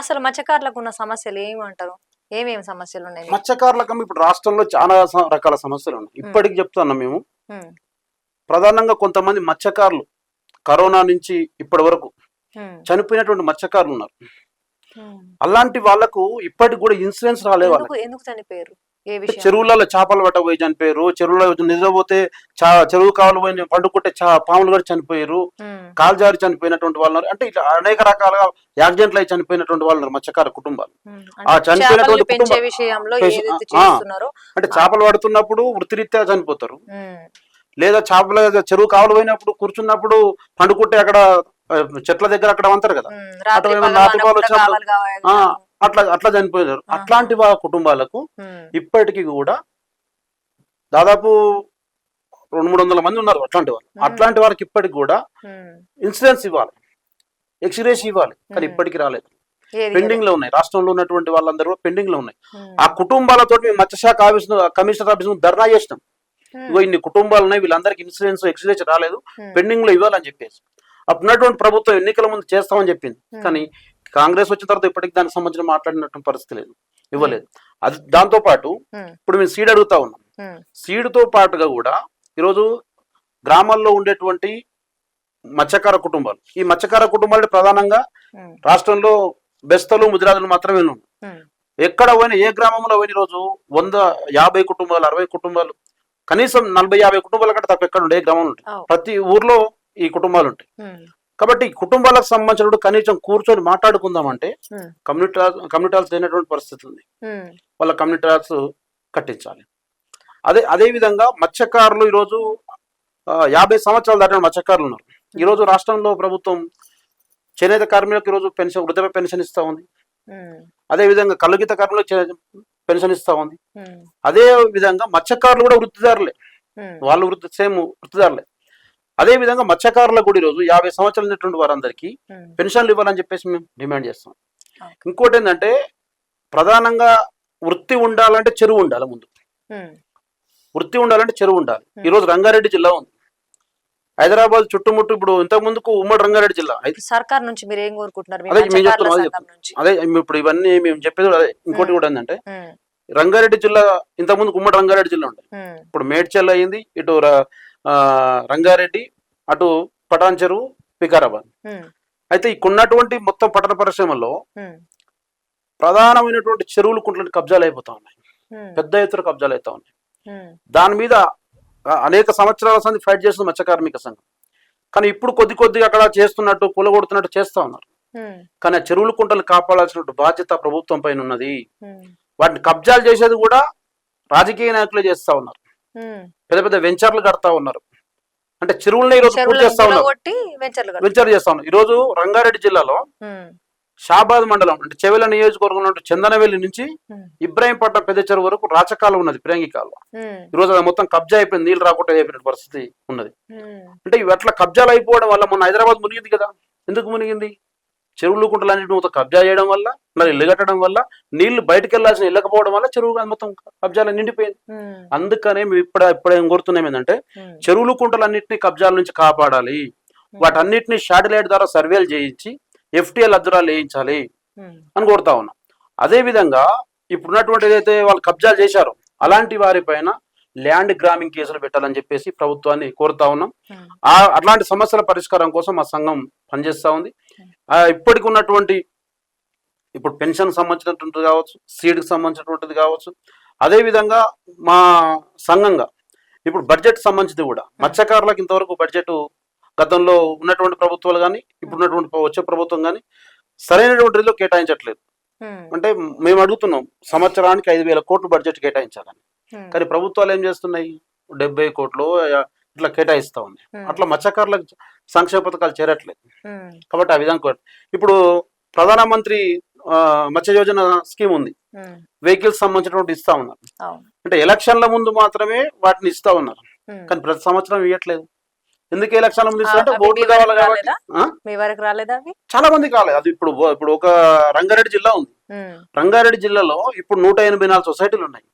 అసలు మత్స్యకారులకు ఉన్న సమస్యలు ఏమంటారు? ఏమేమి సమస్యలు ఉన్నాయి మత్స్యకారులకు ఇప్పుడు రాష్ట్రంలో చాలా రకాల సమస్యలు ఉన్నాయి ఇప్పటికి చెప్తున్నాం మేము. ప్రధానంగా కొంతమంది మత్స్యకారులు కరోనా నుంచి ఇప్పటి వరకు చనిపోయినటువంటి మత్స్యకారులు ఉన్నారు. అలాంటి వాళ్ళకు ఇప్పటికి కూడా ఇన్సూరెన్స్ రాలే వాళ్ళకి. ఎందుకు చనిపోయారు? చెరువులలో చేపలు పట్టబోయి చనిపోయారు. చెరువులో నిజపోతే చా చెరువు కావాలి పోయి పండుకుంటే చా పాములు కూడా చనిపోయారు. కాల్జారి చనిపోయినటువంటి వాళ్ళు. అంటే ఇట్లా అనేక రకాలుగా యాక్సిడెంట్లు అయి చనిపోయినటువంటి వాళ్ళు మత్స్యకార కుటుంబాలు. ఆ చనిపోయినటువంటి అంటే చేపలు పడుతున్నప్పుడు వృత్తిరీత్యా చనిపోతారు. లేదా చేపల చెరువు కావాలి పోయినప్పుడు కూర్చున్నప్పుడు పండుకుంటే అక్కడ చెట్ల దగ్గర అక్కడ అంటారు కదా. నాటుకోవాలి వచ్చినప్పుడు- అట్లా అట్లా చనిపోయినారు. అట్లాంటి వా కుటుంబాలకు ఇప్పటికీ కూడా దాదాపు రెండు మూడు వందల మంది ఉన్నారు అట్లాంటి వాళ్ళు. అట్లాంటి వారికి ఇప్పటికి కూడా. ఇన్సూరెన్స్ ఇవ్వాలి. ఎక్స్రేస్ ఇవ్వాలి. కానీ. ఇప్పటికి రాలేదు. పెండింగ్లో ఉన్నాయి. రాష్ట్రంలో ఉన్నటువంటి వాళ్ళందరూ పెండింగ్లో ఉన్నాయి. ఆ కుటుంబాలతో మేము మత్స్యశాఖ ఆఫీస్ కమిషనర్ ఆఫీస్ ధర్నా చేసినాం. ఇగో ఇన్ని కుటుంబాలు ఉన్నాయి వీళ్ళందరికీ ఇన్సూరెన్స్ ఎక్స్రేస్ రాలేదు. పెండింగ్లో ఇవ్వాలని చెప్పేసి. అప్పుడు ఉన్నటువంటి ప్రభుత్వం ఎన్నికల ముందు చేస్తామని చెప్పింది. కానీ కాంగ్రెస్ వచ్చిన తర్వాత ఇప్పటికి దానికి సంబంధించిన మాట్లాడినటువంటి పరిస్థితి లేదు ఇవ్వలేదు. అది దాంతో పాటు ఇప్పుడు మేము సీడ్ అడుగుతా ఉన్నాం. ఉమ్, సీడ్తో పాటుగా కూడా ఈరోజు గ్రామాల్లో ఉండేటువంటి మత్స్యకార కుటుంబాలు ఈ మత్స్యకార కుటుంబాలు ప్రధానంగా రాష్ట్రంలో బెస్తలు ముదిరాజులు మాత్రమే ఎక్కడ పోయినా ఏ గ్రామంలో పోయిన రోజు వంద యాభై కుటుంబాలు అరవై కుటుంబాలు కనీసం నలభై యాభై కుటుంబాల కంటే తక్కువ ఎక్కడ ఉండే గ్రామంలో ఉంటాయి. ప్రతి ఊర్లో ఈ కుటుంబాలు ఉంటాయి. కాబట్టి కుటుంబాలకు సంబంధించిన కనీసం కూర్చొని మాట్లాడుకుందామంటే కమ్యూనిటీ కమ్యూనిటీ హాల్స్ లేనటువంటి పరిస్థితి ఉంది. వాళ్ళ కమ్యూనిటీ హాల్స్ కట్టించాలి. అదే అదే విధంగా మత్స్యకారులు ఈరోజు యాభై సంవత్సరాలు దాటిన మత్స్యకారులు ఉన్నారు. ఈరోజు రాష్ట్రంలో ప్రభుత్వం చేనేత కార్మికులకు ఈరోజు పెన్షన్ వృద్ధాప్య పెన్షన్ ఇస్తా ఉంది. అదే విధంగా కలుగిత కార్మికులకు పెన్షన్ ఇస్తా ఉంది. అదే విధంగా మత్స్యకారులు కూడా వృత్తిదారులే. వాళ్ళు వృత్తి సేమ్ వృత్తిదారులే. అదే విధంగా మత్స్యకారులకు కూడా ఈరోజు యాభై సంవత్సరాలు ఉన్నటువంటి వారందరికీ పెన్షన్లు ఇవ్వాలని చెప్పేసి మేము డిమాండ్ చేస్తాం. ఇంకోటి ఏంటంటే ప్రధానంగా వృత్తి ఉండాలంటే చెరువు ఉండాలి ముందు. వృత్తి ఉండాలంటే చెరువు ఉండాలి. Hmm. ఈ రోజు రంగారెడ్డి జిల్లా ఉంది. హైదరాబాద్ చుట్టుముట్టు ఇప్పుడు ఇంతకు ముందుకు ఉమ్మడి రంగారెడ్డి జిల్లా. అయితే సర్కార్ నుంచి మీరు ఏం కోరుకుంటున్నారు? అదే మేము మత్స్యకారుల చెప్తున్నాం, అదే ఇప్పుడు ఇవన్నీ మేము చెప్పేది అదే. ఇంకోటి. కూడా ఏంటంటే రంగారెడ్డి జిల్లా ఇంతకు ముందు ఉమ్మడి రంగారెడ్డి జిల్లా ఉండే. ఇప్పుడు మేడ్చల్ అయింది ఇటు రంగారెడ్డి అటు పటాన్ చెరువు వికారాబాద్. అయితే ఇక్కడున్నటువంటి మొత్తం పట్టణ పరిశ్రమల్లో ఉమ్, ప్రధానమైనటువంటి చెరువులు కుంటలు కబ్జాలు అయిపోతా ఉన్నాయి. పెద్ద ఎత్తున కబ్జాలు అవుతా ఉన్నాయి. దాని మీద అనేక సంవత్సరాల సంది ఫైట్ చేస్తుంది మత్స్య కార్మిక సంఘం. కానీ ఇప్పుడు కొద్ది కొద్దిగా అక్కడ చేస్తున్నట్టు కూలగొడుతున్నట్టు చేస్తా ఉన్నారు. కానీ ఆ చెరువుల కుంటలు కాపాడాల్సిన బాధ్యత ప్రభుత్వం పైన ఉన్నది. వాటిని కబ్జాలు చేసేది కూడా రాజకీయ నాయకులే చేస్తా ఉన్నారు. పెద్ద పెద్ద వెంచర్లు కడతా ఉన్నారు. అంటే చెరువులనే ఈరోజు పూర్తి చేస్తా ఉన్నారు. వెంచర్లు చేస్తా ఉన్నారు. ఈరోజు రంగారెడ్డి జిల్లాలో షాబాద్ మండలం అంటే చెవెల నియోజకవర్గంలో ఉండే చందనవెల్లి నుంచి ఇబ్రాహీంపట్నం పెద్ద చెరువు వరకు రాచకాలం ఉన్నది ప్రేంగి ఉమ్, ఈ రోజు అది మొత్తం కబ్జా అయిపోయింది నీళ్ళు రాకుండా అయిపోయిన పరిస్థితి ఉన్నది. అంటే ఇవి అట్లా కబ్జాలు అయిపోవడం వల్ల మొన్న హైదరాబాద్ మునిగింది కదా. ఎందుకు మునిగింది? చెరువులు కుంటలన్నింటిని మొత్తం కబ్జా చేయడం వల్ల మరి ఇల్లు కట్టడం వల్ల నీళ్ళు బయటకు వెళ్ళాల్సిన వెళ్ళకపోవడం వల్ల చెరువు మొత్తం కబ్జాలు నిండిపోయింది. అందుకనే మేము ఇప్పుడు ఇప్పుడేం కోరుతున్నాం ఏంటంటే చెరువులు కుంటలన్నింటినీ కబ్జాల నుంచి కాపాడాలి. వాటన్నిటిని శాటిలైట్ ద్వారా సర్వేలు చేయించి ఎఫ్టీఎల్ అద్దరాలు వేయించాలి అని కోరుతా ఉన్నాం. అదే విధంగా ఇప్పుడున్నటువంటి ఏదైతే వాళ్ళు కబ్జాలు చేశారో అలాంటి వారిపైన ల్యాండ్ గ్రామింగ్ కేసులు పెట్టాలని చెప్పేసి ప్రభుత్వాన్ని కోరుతా ఉన్నాం. అట్లాంటి సమస్యల పరిష్కారం కోసం మా సంఘం పనిచేస్తా ఉంది. ఇప్పటికి ఉన్నటువంటి ఇప్పుడు పెన్షన్ సంబంధించినటువంటిది కావచ్చు సీడ్కి సంబంధించినటువంటిది కావచ్చు. అదే విధంగా మా సంఘంగా ఇప్పుడు బడ్జెట్ సంబంధించింది కూడా. మత్స్యకారులకు ఇంతవరకు బడ్జెట్ గతంలో ఉన్నటువంటి ప్రభుత్వాలు కానీ ఇప్పుడున్నటువంటి వచ్చే ప్రభుత్వం కానీ సరైనటువంటి రీతిలో కేటాయించట్లేదు అంటే మేము అడుగుతున్నాం సంవత్సరానికి ఐదు వేల కోట్లు బడ్జెట్ కేటాయించాలని. కానీ ప్రభుత్వాలు ఏం చేస్తున్నాయి? డెబ్బై కోట్లు ఇట్లా కేటాయిస్తా ఉన్నాయి అట్లా మత్స్యకారులకు సంక్షేమ పథకాలు చేరట్లేదు. కాబట్టి ఆ విధంగా ఇప్పుడు ప్రధానమంత్రి మత్స్య యోజన స్కీమ్ ఉంది. వెహికల్స్ సంబంధించినటువంటి ఇస్తా ఉన్నారు. అంటే ఎలక్షన్ల ముందు మాత్రమే వాటిని ఇస్తా ఉన్నారు. కానీ ప్రతి సంవత్సరం ఇవ్వట్లేదు. ఎందుకు ఎలక్షన్ల ముందు ఆ, ఇస్తా అంటే అవి మీ ఓట్లు కావాలి కాబట్టి. చాలా మంది కాలేదు అది ఇప్పుడు ఇప్పుడు ఒక రంగారెడ్డి జిల్లా ఉంది. రంగారెడ్డి జిల్లాలో ఇప్పుడు నూట ఎనభై నాలుగు సొసైటీలు ఉన్నాయి.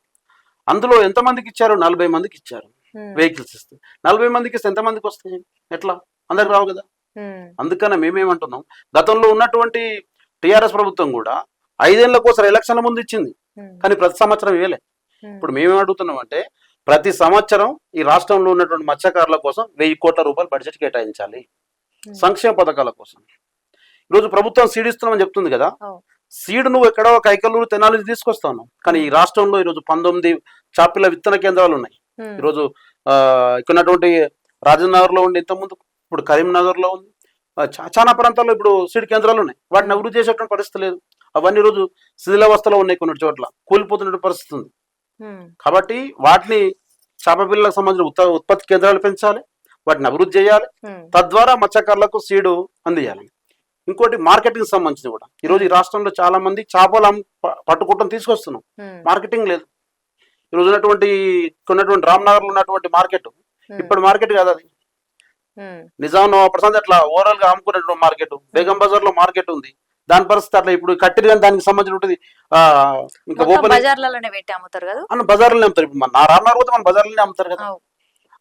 అందులో ఎంత మందికి ఇచ్చారు? నలభై మందికి ఇచ్చారు. వెహికల్స్ ఇస్తే నలభై మందికి ఇస్తే ఎంత మందికి వస్తాయి? ఎట్లా? అందరికి రావు కదా. అందుకనే మేమేమంటున్నాం గతంలో ఉన్నటువంటి టిఆర్ఎస్ ప్రభుత్వం కూడా ఐదేళ్ళకోసారి ఎలక్షన్ల ముందు ఇచ్చింది కానీ ప్రతి సంవత్సరం ఇవ్వలే. ఇప్పుడు మేమేం అడుగుతున్నాం అంటే ప్రతి సంవత్సరం ఈ రాష్ట్రంలో ఉన్నటువంటి మత్స్యకారుల కోసం వెయ్యి కోట్ల రూపాయలు బడ్జెట్ కేటాయించాలి. సంక్షేమ పథకాల కోసం. ఈరోజు ప్రభుత్వం సీడ్ ఇస్తున్నామని చెప్తుంది కదా. సీడ్ నువ్వు ఎక్కడో ఒక ఐకల్లూరు తెనాలి తీసుకొస్తాను కానీ ఈ రాష్ట్రంలో ఈరోజు పంతొమ్మిది చాపిల విత్తన కేంద్రాలు ఉన్నాయి. ఈరోజు ఇక్కడ ఉన్నటువంటి రాజనగర్లో ఉండి ఇంతకుముందు ఇప్పుడు కరీంనగర్లో ఉంది చాలా ప్రాంతాల్లో ఇప్పుడు సీడ్ కేంద్రాలు ఉన్నాయి. వాటిని అభివృద్ధి చేసేటువంటి పరిస్థితి లేదు. అవన్నీ రోజు శిథిలావస్థలో ఉన్నాయి కొన్ని చోట్ల. కూలిపోతున్న పరిస్థితి ఉంది. కాబట్టి వాటిని చేప పిల్లలకు సంబంధించిన ఉత్పత్తి కేంద్రాలు పెంచాలి. వాటిని అభివృద్ధి చేయాలి. తద్వారా మత్స్యకారులకు సీడు అందియాలి. ఇంకోటి మార్కెటింగ్ సంబంధించి కూడా. ఈరోజు ఈ రాష్ట్రంలో చాలా మంది చేపలు అమ్- ప- పట్టుకుంటాం తీసుకొస్తున్నాం మార్కెటింగ్ లేదు. ఈరోజు ఉన్నటువంటి ఉన్నటువంటి రామ్నగర్లో ఉన్నటువంటి మార్కెట్. ఉమ్, ఇప్పుడు మార్కెట్ కాదు అది. నిజాం ప్రశాంత్ అట్లా ఓవరాల్గా అమ్ముకునేటువంటి మార్కెట్? బేగం బజార్లో మార్కెట్ ఉంది. దాని పరిస్థితి అట్లా ఇప్పుడు కట్టిన కానీ దానికి సంబంధించి ఉంటుంది. ఇంకా ఓపెన్ బజార్లలోనే పెట్టి అమ్ముతారు కదా? అన్న బజార్లోనే అమ్ముతారు. ఇప్పుడు మన నా రామ్నగర్ పోతే మన బజార్లోనే అమ్ముతారు కదా.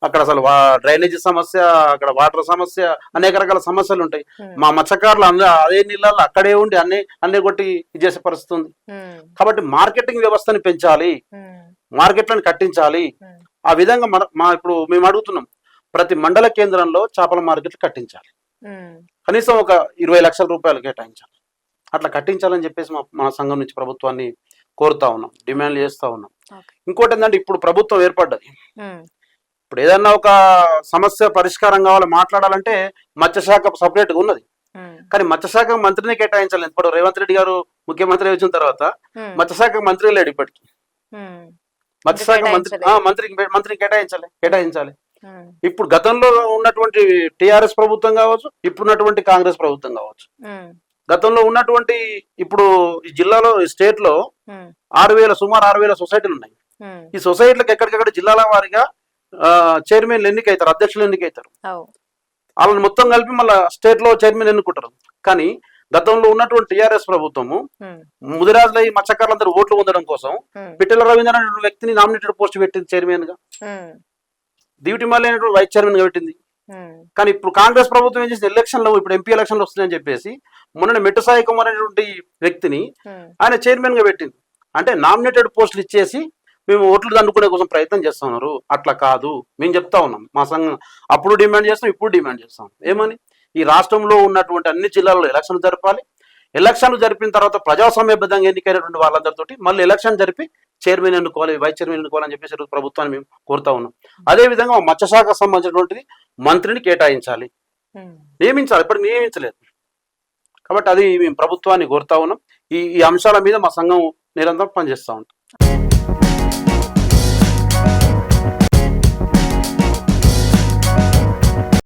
అక్కడ అసలు డ్రైనేజీ సమస్య అక్కడ వాటర్ సమస్య అనేక రకాల సమస్యలు ఉంటాయి. మా మత్స్యకారులు అందరూ అదే నీళ్ళల్లో అక్కడే ఉండి అన్ని అన్ని కొట్టి చేసే పరిస్థితి ఉంది. కాబట్టి మార్కెటింగ్ వ్యవస్థని పెంచాలి. మార్కెట్లను కట్టించాలి. ఆ విధంగా మన మా ఇప్పుడు మేము అడుగుతున్నాం. ప్రతి మండల కేంద్రంలో చేపల మార్కెట్లు కట్టించాలి. కనీసం ఒక ఇరవై లక్షల రూపాయలు కేటాయించాలి. అట్లా కట్టించాలని చెప్పేసి మా మా సంఘం నుంచి ప్రభుత్వాన్ని కోరుతా ఉన్నాం డిమాండ్ చేస్తా ఉన్నాం. ఇంకోటి ఏంటంటే ఇప్పుడు ప్రభుత్వం ఏర్పడ్డది. ఇప్పుడు ఏదన్నా ఒక సమస్య పరిష్కారం కావాలి మాట్లాడాలంటే మత్స్యశాఖ సపరేట్గా ఉన్నది. కానీ మత్స్యశాఖ మంత్రిని కేటాయించాలి ఇప్పుడు రేవంత్ రెడ్డి గారు ముఖ్యమంత్రి వచ్చిన తర్వాత మత్స్యశాఖ మంత్రి లేడు ఇప్పటికి. మత్స్యశాఖ మంత్రి మంత్రికి మంత్రిని కేటాయించాలి కేటాయించాలి. ఇప్పుడు గతంలో ఉన్నటువంటి టిఆర్ఎస్ ప్రభుత్వం కావచ్చు ఇప్పుడున్నటువంటి కాంగ్రెస్ ప్రభుత్వం కావచ్చు. గతంలో ఉన్నటువంటి ఇప్పుడు ఈ జిల్లాలో ఈ స్టేట్లో ఆరు వేల సుమారు ఆరు వేల సొసైటీలు ఉన్నాయి. ఈ సొసైటీలకు ఎక్కడికక్కడ జిల్లాల వారీగా ఆ, చైర్మన్లు ఎన్నికైతారు అధ్యక్షులు ఎన్నికైతారు. వాళ్ళని మొత్తం కలిపి మళ్ళీ స్టేట్లో చైర్మన్ ఎన్నుకుంటారు. కానీ గతంలో ఉన్నటువంటి టిఆర్ఎస్ ప్రభుత్వము ముదిరాజుల ఈ మత్స్యకారులందరూ ఓట్లు పొందడం కోసం పిట్టల రవీంద్ర అనే వ్యక్తిని నామినేటెడ్ పోస్ట్ పెట్టింది చైర్మన్గా ఉమ్, దివిటి మళ్ళీ అనేటువంటి వైస్ చైర్మన్గా పెట్టింది కానీ ఇప్పుడు కాంగ్రెస్ ప్రభుత్వం ఏం చేసింది? ఎలక్షన్లో ఇప్పుడు ఎంపీ ఎలక్షన్లు వస్తున్నాయని చెప్పేసి మొన్న మెట్టుసాయి కుమార్ అనేటువంటి వ్యక్తిని ఆయన చైర్మన్గా పెట్టింది. అంటే నామినేటెడ్ పోస్టులు ఇచ్చేసి మేము ఓట్లు దండుకునే కోసం ప్రయత్నం చేస్తా ఉన్నారు. అట్లా కాదు. మేము చెప్తా ఉన్నాం. మా సంఘం అప్పుడు డిమాండ్ చేస్తాం ఇప్పుడు డిమాండ్ చేస్తాం. ఏమని? ఈ రాష్ట్రంలో ఉన్నటువంటి అన్ని జిల్లాల్లో ఎలక్షన్ జరపాలి. ఎలక్షన్లు జరిపిన తర్వాత ప్రజాస్వామ్యబద్ధంగా ఎన్నికైనటువంటి వాళ్ళందరితోటి మళ్ళీ ఎలక్షన్ జరిపి చైర్మన్ ఎన్నుకోవాలి వైస్ చైర్మన్ ఎన్నుకోవాలని చెప్పేసి ప్రభుత్వాన్ని మేము కోరుతా ఉన్నాం. అదే విధంగా మా మత్స్యశాఖకు సంబంధించినటువంటిది మంత్రిని కేటాయించాలి. ఉమ్. నియమించాలి ఇప్పటికి నియమించలేదు. కాబట్టి అది మేము ప్రభుత్వాన్ని కోరుతా ఉన్నాం. ఈ ఈ అంశాల మీద మా సంఘం నిరంతరం పనిచేస్తూ ఉంటాం